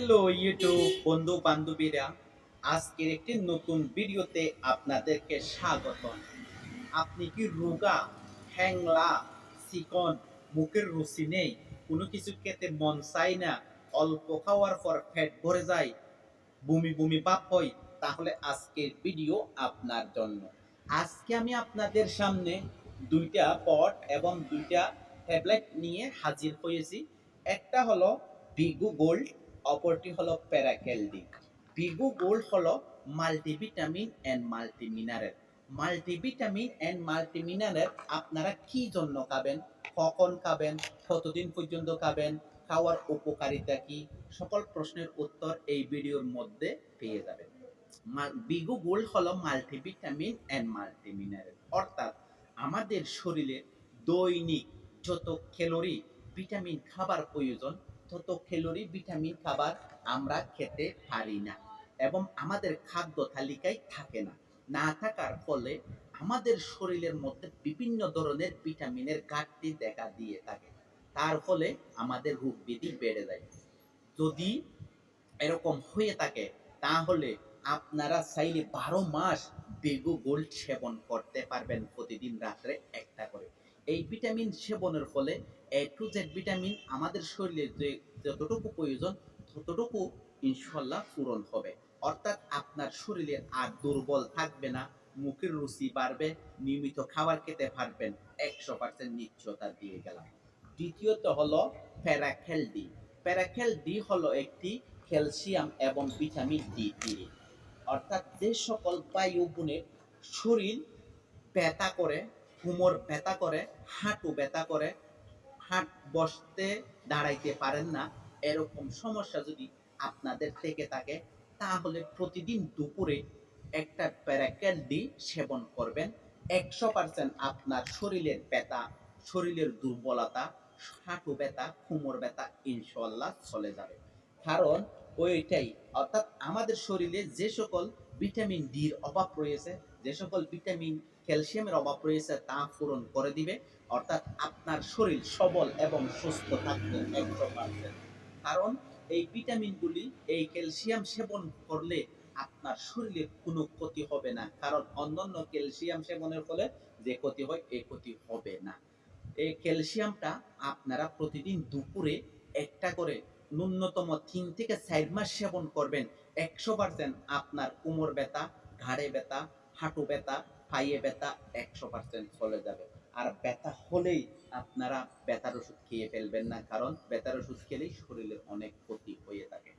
Hello YouTube বন্ধু বান্ধবীরা, আজকের একটি নতুন ভিডিওতে আপনাদেরকে স্বাগত আপনি কি রোগা, হ্যাংলা, চিকন, মুখের রুচি নেই, কোনো কিছু খেতে মন চাই না, অল্প খাওয়ার পর ফ্যাট ভরে যায়, বমি বমি পাপ হয়, তাহলে আজকের ভিডিও আপনার জন্য। আজকে আমি আপনাদের সামনে দুইটা পট এবং দুইটা ট্যাবলেট নিয়ে হাজির হয়েছি। একটা হলো বিগু গোল্ড অপরটি হলো প্যারাক্যালডি বিগু গোল্ড হলো multivitamin and multimineral. Multivitamin and multimineral আপনারা কি জন্য খাবেন? কখন খাবেন? কতদিন পর্যন্ত খাবেন? খাওয়ার উপকারিতা কি? সকল প্রশ্নের উত্তর এই ভিডিওর মধ্যে পেয়ে যাবেন। বিগু গোল্ড হলো মাল্টিভিটামিন অ্যান্ড মাল্টিমিনারেল। অর্থাৎ আমাদের শরীরে দৈনিক যত ক্যালোরি, ভিটামিন খাবার প্রয়োজন তত ক্যালোরি ভিটামিন খাবার আমরা খেতে পারি না এবং আমাদের খাদ্য তালিকায় থাকে না। না থাকার ফলে আমাদের শরীরের মধ্যে বিভিন্ন ধরনের ভিটামিনের ঘাটতি দেখা দিয়ে থাকে। তার ফলে আমাদের রোগ ব্যাধি বেড়ে যায়। যদি এরকম হয়ে থাকে, তাহলে আপনারা চাইলে বারো মাস বেগু গোল্ড সেবন করতে পারবেন প্রতিদিন রাত্রে একটা করে। এই ভিটামিন সেবনের ফলে এ টু জেড ভিটামিন আমাদের শরীরে যে যতটুকু প্রয়োজন, ততটুকু ইনশাল্লাহ পূরণ হবে। অর্থাৎ আপনার শরীরে আর দুর্বল থাকবে না, মুখের রুচি বাড়বে, নিয়মিত খাবার খেতে পারবেন, একশো পার্সেন্ট নিশ্চয়তা দিয়ে গেলাম। দ্বিতীয়ত হলো প্যারাখেল ডি প্যারাখেল ডি হলো একটি ক্যালসিয়াম এবং ভিটামিন ডি থ্রি অর্থাৎ যে সকল বায়ু গুণের শরীর ব্যথা করে কোমর ব্যথা করে, হাঁটু ব্যথা করে, হাট বসতে দাঁড়াইতে পারেন না, এরকম সমস্যা যদি আপনাদের থেকে থাকে, তাহলে প্রতিদিন দুপুরে একটা প্যারাক্যাল ডি সেবন করবেন। একশো পার্সেন্ট আপনার শরীরের ব্যথা, শরীরের দুর্বলতা, হাঁটু ব্যথা কোমর ব্যথা ইনশাল্লাহ চলে যাবে। কারণ ওইটাই, অর্থাৎ আমাদের শরীরে যে সকল ভিটামিন ডির অভাব রয়েছে, যে সকল ভিটামিন ক্যালসিয়ামের অভাব রয়েছে তা পূরণ করে দিবে। অর্থাৎ আপনার শরীর সবল এবং সুস্থ থাকবে একশো কারণ এই ভিটামিনগুলি, এই ক্যালসিয়াম সেবন করলে আপনার শরীরে কোনো ক্ষতি হবে না। কারণ অন্যান্য ক্যালসিয়াম সেবনের ফলে যে ক্ষতি হয় এই ক্ষতি হবে না। এই ক্যালসিয়ামটা আপনারা প্রতিদিন দুপুরে একটা করে ন্যূনতম তিন থেকে চার মাস সেবন করবেন। একশো পার্সেন্ট আপনার কোমর ব্যথা, ঘাড়ে ব্যথা, হাঁটু ব্যথা পায়ে ব্যথা একশো পার্সেন্ট চলে যাবে। আর ব্যথা হলেই আপনারা ব্যথার ওষুধ খেয়ে ফেলবেন না, কারণ ব্যথার ওষুধ খেলেই শরীরে অনেক ক্ষতি হয়ে থাকে।